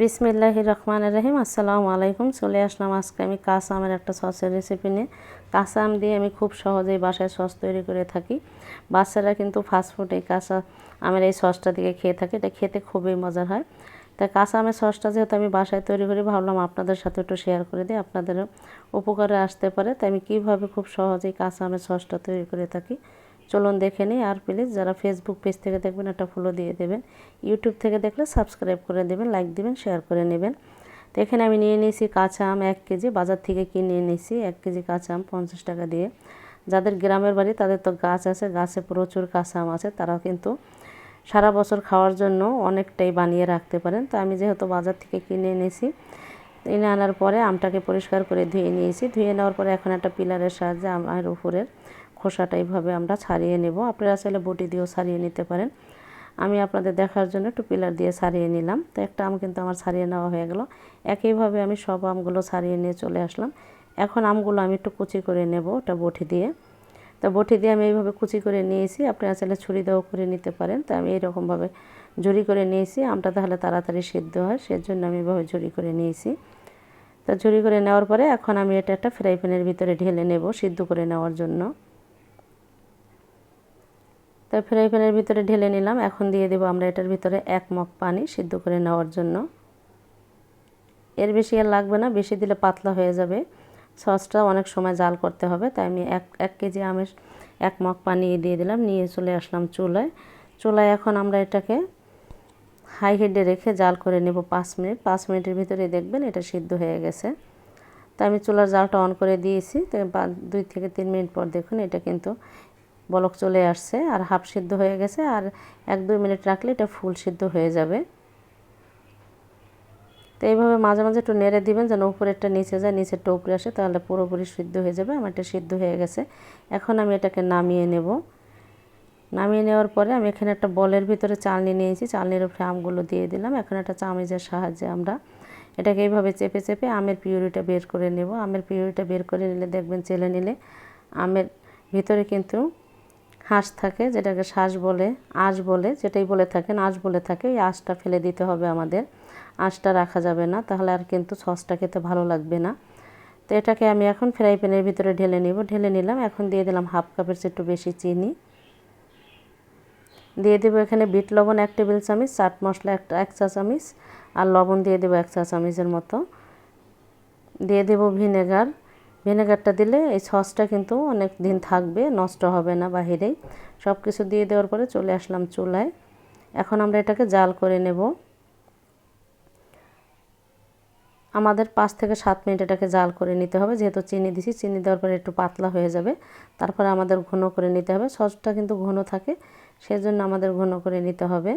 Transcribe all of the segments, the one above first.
বিসমিল্লাহ রহমান রহিম। আসসালামু আলাইকুম। চলে আসলাম আজকে আমি কাঁচা আমের একটা সসের রেসিপি নিয়ে। কাঁচা আম দিয়ে আমি খুব সহজেই বাসায় সস তৈরি করে থাকি। বাচ্চারা কিন্তু ফাস্টফুড এই কাঁচা আমের এই সসটা দিকে খেয়ে থাকে। এটা খেতে খুবই মজার হয়। তাই কাঁচা আমের সসটা যেহেতু আমি বাসায় তৈরি করি, ভাবলাম আপনাদের সাথে একটু শেয়ার করে দিই। আপনাদেরও উপকারে আসতে পারে। তাই আমি কীভাবে খুব সহজেই কাঁচা আমের সসটা তৈরি করে থাকি চলুন দেখে নিই আর প্লিজ যারা ফেসবুক পেজ থেকে দেখবেন একটা ফলো দিয়ে দেবেন। ইউটিউব থেকে দেখলে সাবস্ক্রাইব করে দেবেন লাইক দিবেন শেয়ার করে নেবেন। তো এখানে আমি নিয়ে নিয়েছি কাঁচা আম এক কেজি, বাজার থেকে কিনে নিয়েছি এক কেজি কাঁচা আম পঞ্চাশ টাকা দিয়ে। যাদের গ্রামের বাড়ি তাদের তো গাছ আছে, গাছে প্রচুর কাঁচা আম আছে তারা কিন্তু সারা বছর খাওয়ার জন্য অনেকটাই বানিয়ে রাখতে পারেন। তো আমি যেহেতু বাজার থেকে কিনে এনেছি এনে আনার পরে আমটাকে পরিষ্কার করে ধুয়ে নিয়েছি। ধুয়ে নেওয়ার পরে এখন একটা পিলারের সাহায্যে আমের উপরের খোসাটা এইভাবে আমরা ছাড়িয়ে নেব। আপনারা চাইলে বটি দিয়েও ছাড়িয়ে নিতে পারেন। আমি আপনাদের দেখার জন্য একটু পিলার দিয়ে ছাড়িয়ে নিলাম। তো একটা আম কিন্তু আমার ছাড়িয়ে নেওয়া হয়ে গেল। একইভাবে আমি সব আমগুলো ছাড়িয়ে নিয়ে চলে আসলাম। এখন আমগুলো আমি একটু কুচি করে নেব ওটা বটি দিয়ে। তো বটি দিয়ে আমি এইভাবে কুচি করে নিয়েছি। আপনারা চাইলে ছুরি দেওয়া করে নিতে পারেন। তো আমি এইরকমভাবে ঝুরি করে নিয়েছি। আমটা তাহলে তাড়াতাড়ি সিদ্ধ হয়, সেজন্য আমি এইভাবে ঝুরি করে নিয়েছি। তো ঝুরি করে নেওয়ার পরে এখন আমি এটা একটা ফ্রাই প্যানের ভিতরে ঢেলে নেব সিদ্ধ করে নেওয়ার জন্য। তো ফ্রাই প্যানের ভিতরে ঢেলে নিলাম। এখন দিয়ে দেবো আমরা এটার ভিতরে এক মগ পানি সিদ্ধ করে নেওয়ার জন্য। এর বেশি আর লাগবে না, বেশি দিলে পাতলা হয়ে যাবে। সসটা অনেক সময় জাল করতে হবে, তাই আমি এক এক কেজি আমের এক মগ পানি দিয়ে দিলাম, নিয়ে চলে আসলাম চুলায়। চুলায় এখন আমরা এটাকে হাই হিটে রেখে জাল করে নেব পাঁচ মিনিট। পাঁচ মিনিটের ভিতরে দেখবেন এটা সিদ্ধ হয়ে গেছে। তাই আমি চুলার জালটা অন করে দিয়েছি, তো দুই থেকে তিন মিনিট পর দেখুন এটা কিন্তু বলক চলে আসছে আর হাফ সিদ্ধ হয়ে গেছে আর এক দুই মিনিট রাখলে এটা ফুল সিদ্ধ হয়ে যাবে। তো এইভাবে মাঝে মাঝে একটু নেড়ে দিবেন যেন উপরেরটা নিচে যায় নিচেরটা উপরে আসে, তাহলে পুরোপুরি সিদ্ধ হয়ে যাবে। আমার এটা সিদ্ধ হয়ে গেছে। এখন আমি এটাকে নামিয়ে নেব। নামিয়ে নেওয়ার পরে আমি এখানে একটা বলের ভিতরে চালনি নিয়েছি। চালনির উপরে আমগুলো দিয়ে দিলাম। এখন একটা চামিজের সাহায্যে আমরা এটাকে এইভাবে চেপে চেপে আমের পিউরিটা বের করে নেব। আমের পিউরিটা বের করে নিলে দেখবেন চেলে নিলে আমের ভিতরে কিন্তু হাঁস থাকে, যেটাকে শ্বাস বলে, আঁশ বলে, যেটাই বলে থাকেন, আঁশ বলে থাকে ওই আঁশটা ফেলে দিতে হবে আমাদের। আঁশটা রাখা যাবে না, তাহলে আর কিন্তু সসটা খেতে ভালো লাগবে না। তো এটাকে আমি এখন ফ্রাই প্যানের ভিতরে ঢেলে নিব। ঢেলে নিলাম, এখন দিয়ে দিলাম হাফ কাপের চেয়ে একটু বেশি চিনি। দিয়ে দেবো এখানে বিট লবণ এক টেবিল চামচ, চাট মশলা একটা, এক চা চামচ, আর লবণ দিয়ে দেবো এক চা চামচের মতো। দিয়ে দেবো ভিনেগার ভিনেগারটা দিলে এই সসটা কিন্তু অনেক দিন থাকবে, নষ্ট হবে না বাহিরেই। সব কিছু দিয়ে দেওয়ার পরে চলে আসলাম চুলায়। এখন আমরা এটাকে জাল করে নেব। আমাদের পাঁচ থেকে সাত মিনিট এটাকে জাল করে নিতে হবে। যেহেতু চিনি দিছি, চিনি দেওয়ার পরে একটু পাতলা হয়ে যাবে। তারপরে আমাদের ঘন করে নিতে হবে। সসটা কিন্তু ঘন থাকে, সেজন্য আমাদের ঘন করে নিতে হবে।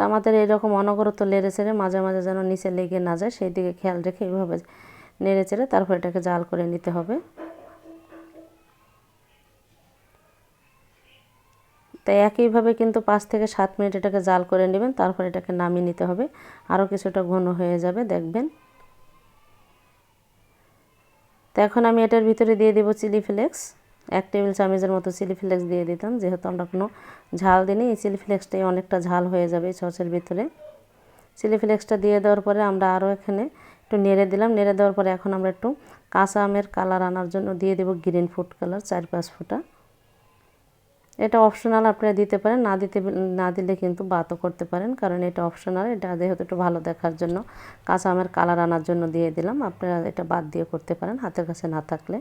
তো আমাদের এরকম অনবরত লেড়ে চেড়ে মাঝে মাঝে যেন নিচে লেগে না যায়, সেই দিকে খেয়াল রেখে এইভাবে নেড়ে চেড়ে তারপর এটাকে জাল করে নিতে হবে। তাই একইভাবে কিন্তু পাঁচ থেকে সাত মিনিট এটাকে জাল করে নেবেন, তারপর এটাকে নামিয়ে নিতে হবে। আরও কিছুটা ঘন হয়ে যাবে, দেখবেন। তো এখন আমি এটার ভিতরে দিয়ে দেবো চিলি ফ্লেক্স। এক টেবিল চামচের মতো চিলি ফ্লেক্স দিয়ে দিতাম, যেহেতু আমরা কোনো ঝাল দিইনি, এই চিলি ফ্লেক্সটাই অনেকটা ঝাল হয়ে যাবে এই সসের ভিতরে। চিলি ফ্লেক্সটা দিয়ে দেওয়ার পরে আমরা আরও এখানে একটু নেড়ে দিলাম। নেড়ে দেওয়ার পরে এখন আমরা একটু কাঁচা আমের কালার আনার জন্য দিয়ে দেবো গ্রিন ফুড কালার, চার পাঁচ ফুটা। এটা অপশনাল আপনারা দিতে পারেন, না দিতে না দিলে কিন্তু বাতও করতে পারেন, কারণ এটা অপশনাল। এটা যেহেতু একটু ভালো দেখার জন্য কাঁচা আমের কালার আনার জন্য দিয়ে দিলাম। আপনারা এটা বাদ দিয়ে করতে পারেন, হাতের কাছে না থাকলে।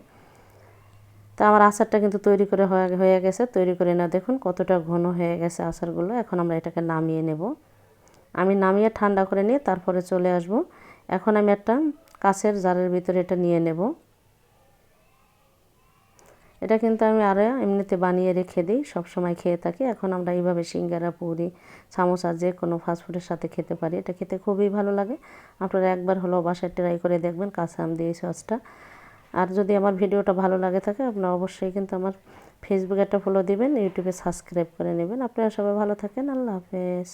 তো আমার আচারটা কিন্তু তৈরি করে হয়ে গেছে। তৈরি করে না দেখুন কতটা ঘন হয়ে গেছে আচারগুলো। এখন আমরা এটাকে নামিয়ে নেব। আমি নামিয়ে ঠান্ডা করে নিয়ে তারপরে চলে আসব। এখন আমি একটা কাছের জারের ভিতরে এটা নিয়ে নেব। এটা কিন্তু আমি আরও এমনিতে বানিয়ে রেখে দিই সবসময় খেয়ে থাকি। এখন আমরা এইভাবে সিঙ্গারা, পুরি, সামোসা যে কোনো ফাস্টফুডের সাথে খেতে পারি। এটা খেতে খুবই ভালো লাগে। আপনারা একবার হলো বাসায় ট্রাই করে দেখবেন কাঁচা আম দিয়ে সসটা আর যদি আমার ভিডিওটা ভালো লাগে থাকে আপনি অবশ্যই কিন্তু আমার ফেসবুকে একটা ফলো দিবেন ইউটিউবে সাবস্ক্রাইব করে নেবেন। আপনারা সবাই ভালো থাকেন, আল্লাহ হাফেজ।